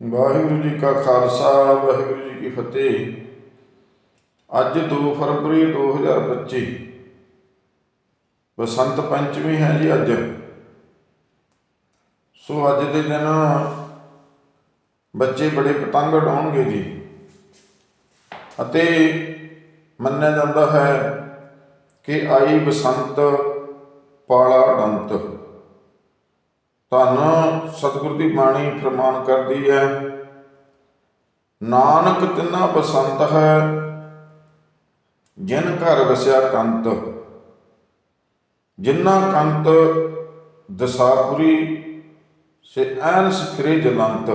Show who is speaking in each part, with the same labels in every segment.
Speaker 1: ਵਾਹਿਗੁਰੂ ਜੀ ਕਾ ਖਾਲਸਾ, ਵਾਹਿਗੁਰੂ ਜੀ ਕੀ ਫਤਿਹ। ਅੱਜ 2 ਫਰਵਰੀ 2025 ਬਸੰਤ ਪੰਚਮੀ ਹੈ ਜੀ ਅੱਜ। ਸੋ ਅੱਜ ਦੇ ਦਿਨ ਬੱਚੇ ਬੜੇ ਪਤੰਗ ਉਡਾਉਣਗੇ ਜੀ। ਅਤੇ ਮੰਨਿਆ ਜਾਂਦਾ ਹੈ ਕਿ ਆਈ ਬਸੰਤ ਪਾਲਾ ਅਨੰਤ ਧੰਨ ਸਤਿਗੁਰ ਦੀ ਬਾਣੀ ਫਰਮਾਨ ਕਰਦੀ ਹੈ। ਨਾਨਕ ਤਿੰਨਾ ਬਸੰਤ ਹੈ, ਜਿਨ ਘਰ ਵਸਿਆ ਕੰਤ। ਜਿਨ੍ਹਾਂ ਕੰਤ ਦਸਾਪੁਰੀ, ਸੇ ਐਨਸ ਫਿਰੇ ਜਲੰਤ।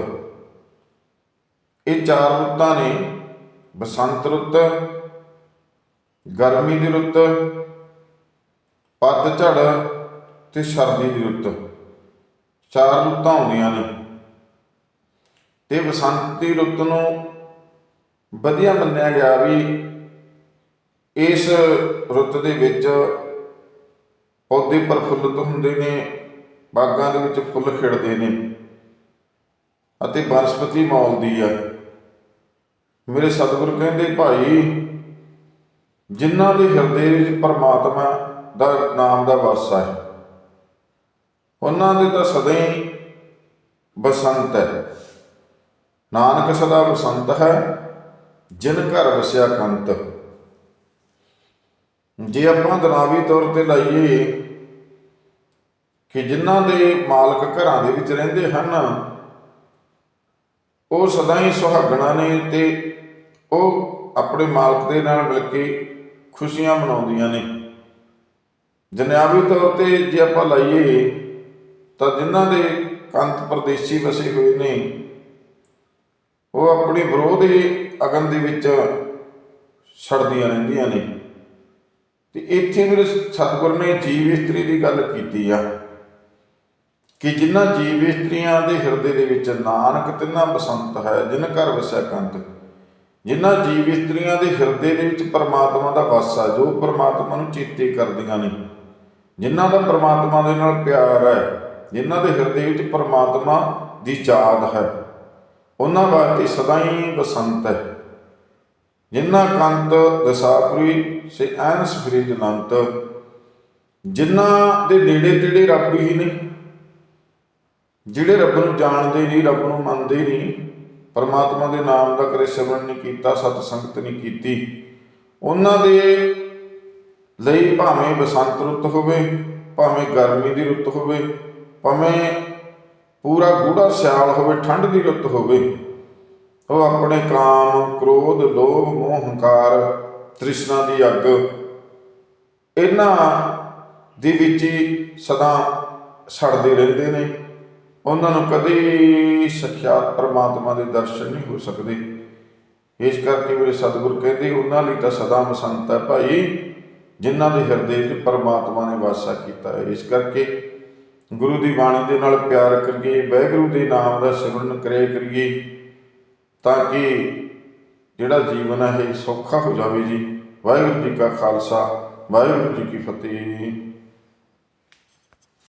Speaker 1: ਇਹ ਚਾਰ ਰੁੱਤਾਂ ਨੇ, ਬਸੰਤ ਰੁੱਤ, ਗਰਮੀ ਦੀ ਰੁੱਤ ਪਤਝੜ ਤੇ ਸਰਦੀ ਦੀ ਰੁੱਤ। ਚਾਰ ਰੁੱਤਾਂ ਆਉਂਦੀਆਂ ਨੇ। ਤੇ ਬਸੰਤੀ ਰੁੱਤ ਨੂੰ ਵਧੀਆ ਮੰਨਿਆ ਗਿਆ ਵੀ ਇਸ ਰੁੱਤ ਦੇ ਵਿੱਚ ਪੌਦੇ ਪ੍ਰਫੁੱਲਤ ਹੁੰਦੇ ਨੇ, ਬਾਗਾਂ ਦੇ ਵਿੱਚ ਫੁੱਲ ਖਿੜਦੇ ਨੇ ਅਤੇ ਬਨਸਪਤੀ ਮੌਲਦੀ ਆ। ਮੇਰੇ ਸਤਿਗੁਰ ਕਹਿੰਦੇ, ਭਾਈ, ਜਿਨ੍ਹਾਂ ਦੇ ਹਿਰਦੇ ਵਿੱਚ ਪਰਮਾਤਮਾ ਦਾ ਨਾਮ ਦਾ ਵਾਸਾ ਹੈ ਉਹਨਾਂ ਦੇ ਤਾਂ ਸਦਾ ਹੀ ਬਸੰਤ ਹੈ। ਨਾਨਕ ਸਦਾ ਬਸੰਤ ਹੈ, ਜਿਨ ਘਰ ਵਸਿਆ ਕੰਤ। ਜੇ ਆਪਾਂ ਦਨਾਵੀ ਤੌਰ ਤੇ ਲਾਈਏ ਕਿ ਜਿਨ੍ਹਾਂ ਦੇ ਮਾਲਕ ਘਰਾਂ ਦੇ ਵਿੱਚ ਰਹਿੰਦੇ ਹਨ, ਉਹ ਸਦਾ ਹੀ ਸੁਹਾਗਣਾ ਨੇ ਤੇ ਉਹ ਆਪਣੇ ਮਾਲਕ ਦੇ ਨਾਲ ਮਿਲ ਕੇ ਖੁਸ਼ੀਆਂ ਮਨਾਉਂਦੀਆਂ ਨੇ। ਜਨਿਆਵੀ ਤੌਰ ਤੇ ਜੇ ਆਪਾਂ ਲਾਈਏ ਤਾਂ ਜਿਨ੍ਹਾਂ ਦੇ ਕੰਤ ਪ੍ਰਦੇਸ਼ੀ ਵਸੇ ਹੋਏ ਨੇ, ਉਹ ਆਪਣੀ ਵਿਰੋਧ ਦੇ ਅਗਨ ਦੇ ਵਿੱਚ ਸੜਦੀਆਂ ਰਹਿੰਦੀਆਂ ਨੇ। ਤੇ ਇੱਥੇ ਮੇਰੇ ਸਤਿਗੁਰ ਨੇ ਜੀਵ ਇਸਤਰੀ ਦੀ ਗੱਲ ਕੀਤੀ ਆ ਕਿ ਜਿਨ੍ਹਾਂ ਜੀਵ ਇਸਤਰੀਆਂ ਦੇ ਹਿਰਦੇ ਦੇ ਵਿੱਚ ਨਾਨਕ, ਤਿੰਨਾ ਬਸੰਤ ਹੈ, ਜਿਨ ਘਰ ਵਸਿਆ ਕੰਤ। ਜਿਨ੍ਹਾਂ ਜੀਵ ਇਸਤਰੀਆਂ ਦੇ ਹਿਰਦੇ ਦੇ ਵਿੱਚ ਪਰਮਾਤਮਾ ਦਾ ਵਾਸ ਹੈ ਜੋ ਪਰਮਾਤਮਾ ਨੂੰ ਚੇਤੇ ਕਰਦੀਆਂ ਨੇ। ਜਿਨ੍ਹਾਂ ਦਾ ਪਰਮਾਤਮਾ ਦੇ ਨਾਲ ਪਿਆਰ ਹੈ ਜਿਨ੍ਹਾਂ ਦੇ ਹਿਰਦੇ ਵਿੱਚ ਪਰਮਾਤਮਾ ਦੀ ਯਾਦ ਹੈ। ਉਹਨਾਂ ਵਾਸਤੇ ਸਦਾ ਹੀ ਬਸੰਤ ਹੈ। ਜਿਨ੍ਹਾਂ ਕੰਤ ਦਸਾਪੁਰੀ ਸੇ ਐਨਸ ਫਰੀਦ ਅਨੰਤ, ਜਿਨ੍ਹਾਂ ਦੇ ਨੇੜੇ ਤੇੜੇ ਰੱਬ ਹੀ ਨਹੀਂ, ਜਿਹੜੇ ਰੱਬ ਨੂੰ ਜਾਣਦੇ ਨਹੀਂ, ਰੱਬ ਨੂੰ ਮੰਨਦੇ ਨਹੀਂ, ਪਰਮਾਤਮਾ ਦੇ ਨਾਮ ਦਾ ਕਦੇ ਸਿਮਰਨ ਨਹੀਂ ਕੀਤਾ, ਸਤ ਸੰਗਤ ਨਹੀਂ ਕੀਤੀ, ਉਹਨਾਂ ਦੇ ਲਈ ਭਾਵੇਂ ਬਸੰਤ ਰੁੱਤ ਹੋਵੇ, ਭਾਵੇਂ ਗਰਮੀ ਦੀ ਰੁੱਤ ਹੋਵੇ ਭਾਵੇਂ ਪੂਰਾ ਗੂੜਾ ਸਿਆਲ ਹੋਵੇ, ਠੰਡ ਦੀ ਰੁੱਤ ਹੋਵੇ, ਉਹ ਆਪਣੇ ਕਾਮ, ਕ੍ਰੋਧ, ਲੋਭ, ਮੋਹ, ਹੰਕਾਰ, ਤ੍ਰਿਸ਼ਨਾ ਦੀ ਅੱਗ, ਇਹਨਾਂ ਦੇ ਵਿੱਚ ਹੀ ਸਦਾ ਸੜਦੇ ਰਹਿੰਦੇ ਨੇ। ਉਹਨਾਂ ਨੂੰ ਕਦੇ ਸਖਿਆਤ ਪਰਮਾਤਮਾ ਦੇ ਦਰਸ਼ਨ ਨਹੀਂ ਹੋ ਸਕਦੇ। ਇਸ ਕਰਕੇ ਮੇਰੇ ਸਤਿਗੁਰ ਕਹਿੰਦੇ, ਉਹਨਾਂ ਲਈ ਤਾਂ ਸਦਾ ਮਸੰਤ ਹੈ ਭਾਈ, ਜਿਨ੍ਹਾਂ ਦੇ ਹਿਰਦੇ ਵਿੱਚ ਪਰਮਾਤਮਾ ਨੇ ਵਾਸਾ ਕੀਤਾ ਹੈ। ਇਸ ਕਰਕੇ ਗੁਰੂ ਦੀ ਬਾਣੀ ਦੇ ਨਾਲ ਪਿਆਰ ਕਰੀਏ, ਵਾਹਿਗੁਰੂ ਦੇ ਨਾਮ ਦਾ ਸਿਮਰਨ ਕਰਿਆ ਕਰੀਏ, ਤਾਂ ਕਿ ਜਿਹੜਾ ਜੀਵਨ ਹੈ ਇਹ ਸੌਖਾ ਹੋ ਜਾਵੇ ਜੀ। ਵਾਹਿਗੁਰੂ ਜੀ ਕਾ ਖਾਲਸਾ, ਵਾਹਿਗੁਰੂ ਜੀ ਕੀ ਫਤਿਹ।